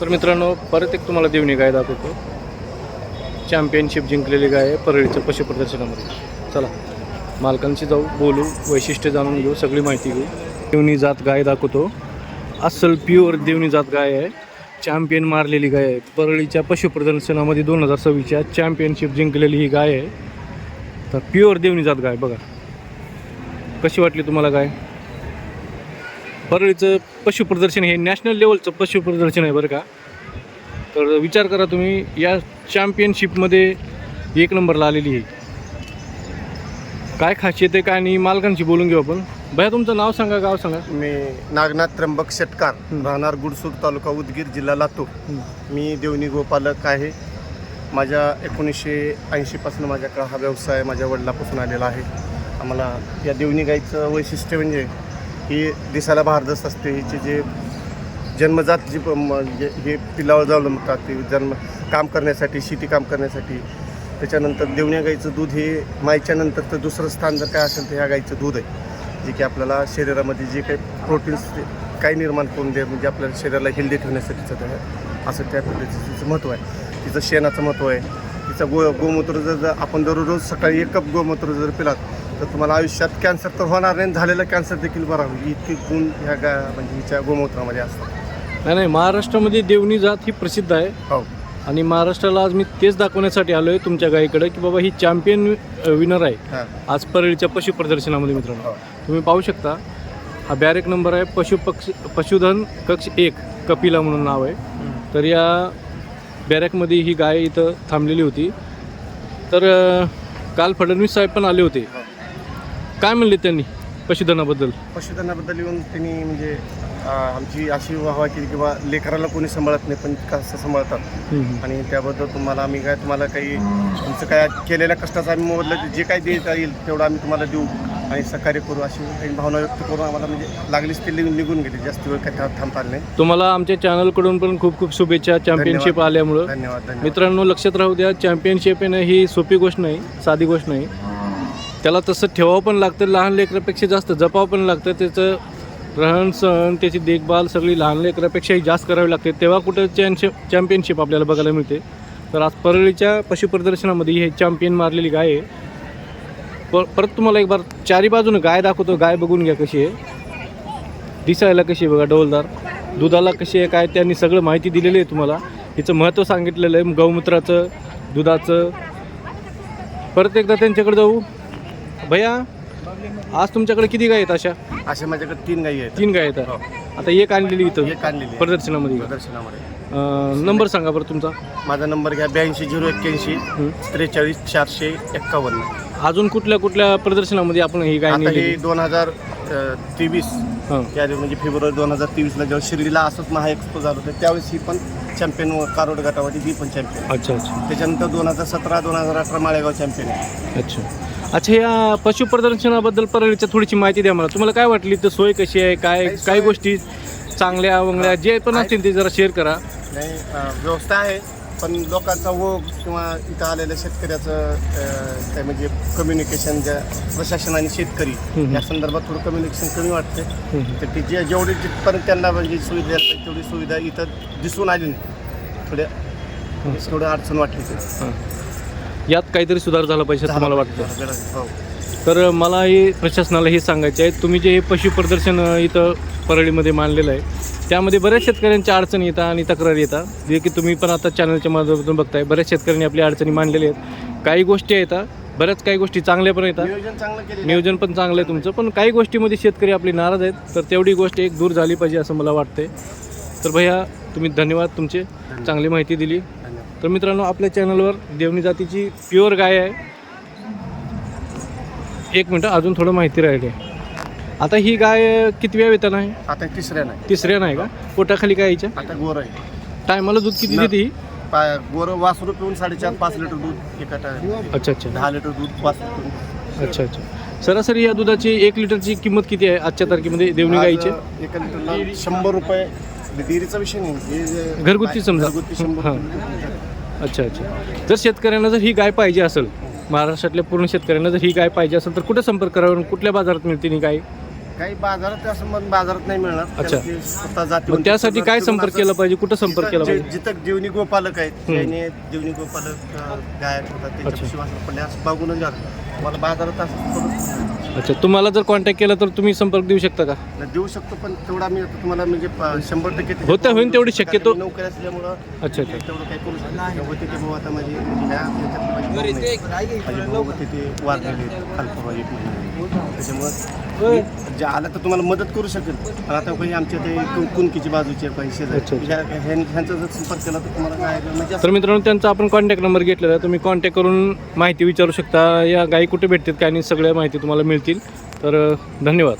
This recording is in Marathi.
तर मित्रांनो परत एक तुम्हाला देवणी गाय दाखवतो. चॅम्पियनशिप जिंकलेली गाय आहे परळीचं पशु प्रदर्शनामध्ये चला मालकांशी जाऊ बोलू वैशिष्ट्य जाणून घेऊ सगळी माहिती घेऊ. देवणी जात गाय दाखवतो. अस्सल प्युअर देवणी जात गाय आहे. चॅम्पियन मारलेली गाय आहे. परळीच्या पशुप्रदर्शनामध्ये दोन हजार सव्वीसच्या चॅम्पियनशिप जिंकलेली ही गाय आहे. तर प्युअर देवणी जात गाय बघा. कशी वाटली तुम्हाला गाय? परळीचं पशु प्रदर्शन हे नॅशनल लेवलचं पशु प्रदर्शन आहे बरं का. तर विचार करा तुम्ही या चॅम्पियनशिपमध्ये एक नंबरला आलेली आहे. काय खासियत आहे काय नाही मालकांशी बोलून घेऊ आपण. भया तुमचं नाव सांगा गाव सांगा. मी नागनाथ त्र्यंबक शेटकार. राहणार गुडसूर तालुका उदगीर जिल्हा लातूर. मी देवणी गोपालक आहे. माझ्या एकोणीसशे ऐंशीपासून माझ्याकडे हा व्यवसाय माझ्या वडिलापासून आलेला आहे. आम्हाला या देवणी गाईचं वैशिष्ट्य म्हणजे ही दिसायला भारदस्त असते. हिची जे जन्मजात जी प- म- जे- हे पिलावर म्हणतात ते जन्म काम करण्यासाठी शेती काम करण्यासाठी त्याच्यानंतर देवण्या गाईचं दूध हे माईच्या नंतर तर दुसरं स्थान जर काय असेल तर ह्या गाईचं दूध आहे. जे की आपल्याला शरीरामध्ये जे काही प्रोटीन्स काही निर्माण करून दे म्हणजे आपल्याला शरीराला हेल्दी ठेवण्यासाठीचं ते आहे. असं त्या पद्धतीचं तिचं महत्त्व आहे. तिचं शेणाचं महत्त्व आहे. तिचं गो गोमूत्र जर जर आपण दररोज सकाळी एक कप गोमूत्र जर पिलात तर तुम्हाला आयुष्यात कॅन्सर तर होणार नाही झालेला कॅन्सर देखील बरा होईल. इतके गुण ह्या गा म्हणजे हिच्या गोमूत्रामध्ये असतात. नाही नाही महाराष्ट्रामध्ये देवणी जात ही प्रसिद्ध आहे. हो. आणि महाराष्ट्राला आज मी तेच दाखवण्यासाठी आलो आहे तुमच्या गाईकडे की बाबा ही चॅम्पियन विनर आहे. हां. आज परळीच्या पशु प्रदर्शनामध्ये मित्रांनो. हो. तुम्ही पाहू शकता हा बॅरेक नंबर आहे पशु पक्ष पशुधन कक्ष एक कपिला म्हणून नाव आहे. तर या बॅरेकमध्ये ही गाय इथं थांबलेली होती. तर अं, काल फडणवीस साहेब पण आले होते. काय म्हणले त्यांनी पशुधनाबद्दल? पशुधनाबद्दल येऊन त्यांनी म्हणजे अं, आमची अशी वाहवा केली किंवा लेकराला कोणी सांभाळत नाही पण कसं सांभाळतात. आणि त्याबद्दल तुम्हाला आम्ही काय तुम्हाला काही तुमचं काय केलेल्या कष्टाचं आम्ही मोबदला जे काही देता येईल तेवढं आम्ही तुम्हाला देऊ आणि सहकार्य करू अशी काही भावना व्यक्त करून आम्हाला म्हणजे लागलीच ते निघून निघून गेली जास्त वेळ काय था- थांबता आले नाही. तुम्हाला आमच्या चॅनलकडून पण खूप खूप शुभेच्छा चॅम्पियनशिप धन्यवाद. आल्यामुळं. धन्यवाद धन्यवाद. मित्रांनो लक्षात राहू द्या चॅम्पियनशिप येणं ही सोपी गोष्ट नाही साधी गोष्ट नाही. त्याला तसं ठेवावं पण लागतं लहान लेकरापेक्षा जास्त जपावं पण लागतं. त्याचं रहन सहन त्याची देखभाल सगळी लहान लेकरापेक्षाही जास्त करावी लागते. तेव्हा कुठं चॅनशिप चॅम्पियनशिप आपल्याला बघायला मिळते. तर आज परळीच्या पशुप्रदर्शनामध्ये हे चॅम्पियन मारलेली गाय आहे. पर परत तुम्हाला एक बार चारी बाजूनं गाय दाखवतो. गाय बघून घ्या कशी आहे. दिसायला कशी आहे बघा डौलदार. दुधाला कशी आहे काय त्यांनी सगळं माहिती दिलेली आहे तुम्हाला. हिचं महत्त्व सांगितलेलं आहे. गौमूत्राचं दुधाचं. परत एकदा त्यांच्याकडे जाऊ. भैया आज तुमच्याकडे किती गाय आहेत अशा? असे माझ्याकडे तीन गायी आहेत. तीन गाय आहेत. हो. आता एक आणलेली इथं. एक आणलेली आहे. प्रदर्शनामध्ये प्रदर्शनामध्ये. अं, नंबर सांगा बरं तुमचा. माझा नंबर घ्या ब्याऐंशी झिरो एक्क्याऐंशी. त्रेचाळीस चारशे एक्कावन्न. अजून कुठल्या कुठल्या प्रदर्शनामध्ये आपण ही गाय आता नेली हे दोन हजार तेवीस. हां. त्या म्हणजे फेब्रुवारी दोन हजार तेवीसला जेव्हा शिर्डीला असंच महा एक्सपो झालं होतं त्यावेळेस ही पण चॅम्पियन कारोड गटामध्ये ही पण चॅम्पियन अच्छा अच्छा. त्याच्यानंतर दोन हजार सतरा दोन हजार अठरा माळेगाव चॅम्पियन आहे. अच्छा. अच्छा या पशु प्रदर्शनाबद्दल परळीच्या थोडीशी माहिती द्या मला. तुम्हाला काय वाटली तर सोय कशी आहे काय सोय- गोष्टी चांगल्या वंगल्या जे पण असतील ते जरा शेअर करा. नाही व्यवस्था आहे पण लोकांचा ओघ किंवा इथं आलेल्या शेतकऱ्याचं अं, काय म्हणजे कम्युनिकेशन ज्या प्रशासन आणि शेतकरी. या संदर्भात थोडं कम्युनिकेशन कमी वाटते. तर ती जे जेवढी जिथपर्यंत त्यांना म्हणजे सुविधा द्यायला पाहिजे तेवढी सुविधा इथं दिसून आली नाही. थोड्या थोडं अडचण वाटली. ते. यात काहीतरी सुधार झाला पाहिजे असं तुम्हाला वाटतं? हो. तर मला हे प्रशासनाला हे सांगायचे आहे. तुम्ही जे हे पशु प्रदर्शन इथं परळीमध्ये मांडलेलं आहे त्यामध्ये बऱ्याच शेतकऱ्यांच्या अडचणी येतात आणि तक्रारी येतात. जे की तुम्ही पण आता चॅनलच्या माध्यमातून बघताय. बऱ्याच शेतकऱ्यांनी आपल्या अडचणी मांडलेल्या आहेत. काही गोष्टी येतात. बऱ्याच काही गोष्टी चांगल्या पण येतात. नियोजन पण चांगलं आहे तुमचं. पण काही गोष्टीमध्ये शेतकरी आपले नाराज आहेत. तर तेवढी गोष्ट एक दूर झाली पाहिजे असं मला वाटतंय. तर भैया तुम्ही धन्यवाद तुमचे. चांगली माहिती दिली. तर मित्रांनो आपल्या चॅनलवर देवणी जातीची प्युअर गाय आहे. एक मिनटं अजून थोडं माहिती राहिली. आहे आता ही गाय किती वेळ वेतन आहे? आता तिसऱ्या नाही. तिसऱ्या नाही का? पोटाखाली काय यायच्या आता गोर आहे. टायमाला दूध किती. देते ही? पा- गोर वासरू पिऊन साडेचार पाच लिटर दूध एका. अच्छा अच्छा. दहा लिटर दूध वासरू पिऊन अच्छा अच्छा. सरासरी या दुधाची एक लिटरची किंमत किती आहे आजच्या तारखेमध्ये देवणी आज, गाईची? एका लिटरला शंभर रुपये. डेअरीचा विषय नाही. हे जे- घरगुती समजा. घरगुती शंभर हां. रुपये. अच्छा अच्छा. जर शेतकऱ्यांना जर ही गाय पाहिजे असेल महाराष्ट्रातल्या पूर्ण शेतकऱ्यांना जर ही गाय पाहिजे असेल तर कुठे संपर्क करावा कुठल्या बाजारात मिळते ही गाय? काही बाजारात असं मग बाजारात नाही मिळणार. अच्छा. ते स्वतः जाती मग त्यासाठी काय संपर्क केला पाहिजे? कुठं संपर्क केला पाहिजे? जिथं जीवनी गोपालक आहेत. त्याने जीवनी गोपालक अं, गायक होतात अच्छा. विश्वास पडले असं बघूनच घालतो तुम्हाला बाजारात असं थोडं अच्छा तुम्हाला जर कॉन्टॅक्ट केला तर तुम्ही संपर्क देऊ शकता का? देऊ शकतो पण तेवढा मी आता तुम्हाला म्हणजे प- शंभर टक्के त्याच्यात होतं होईन तेवढी कारण शक्यतो- मी नोकरी असल्यामुळं अच्छा अच्छा. तेवढं काही करू शकत नाही. होते ते भाऊ आता माझी ह्या याच्यात माझे भाऊ नाही. माझे भाऊ होते ते वारलेले खालपा एक महिना त्याच्यामुळं जे आलं तर तुम्हाला मदत करू शकेल. पण आता काही आमच्या ते कुणकीची बाजूचे पैसे. ह्यांचा जर संपर्क केला तर तुम्हाला काय म्हणजे तर मित्रांनो त्यांचा आपण कॉन्टॅक्ट नंबर घेतलेला आहे. तुम्ही कॉन्टॅक्ट करून माहिती विचारू शकता. या गायी कुठे भेटतात काय नाही सगळ्या माहिती तुम्हाला मिळतील. तर धन्यवाद.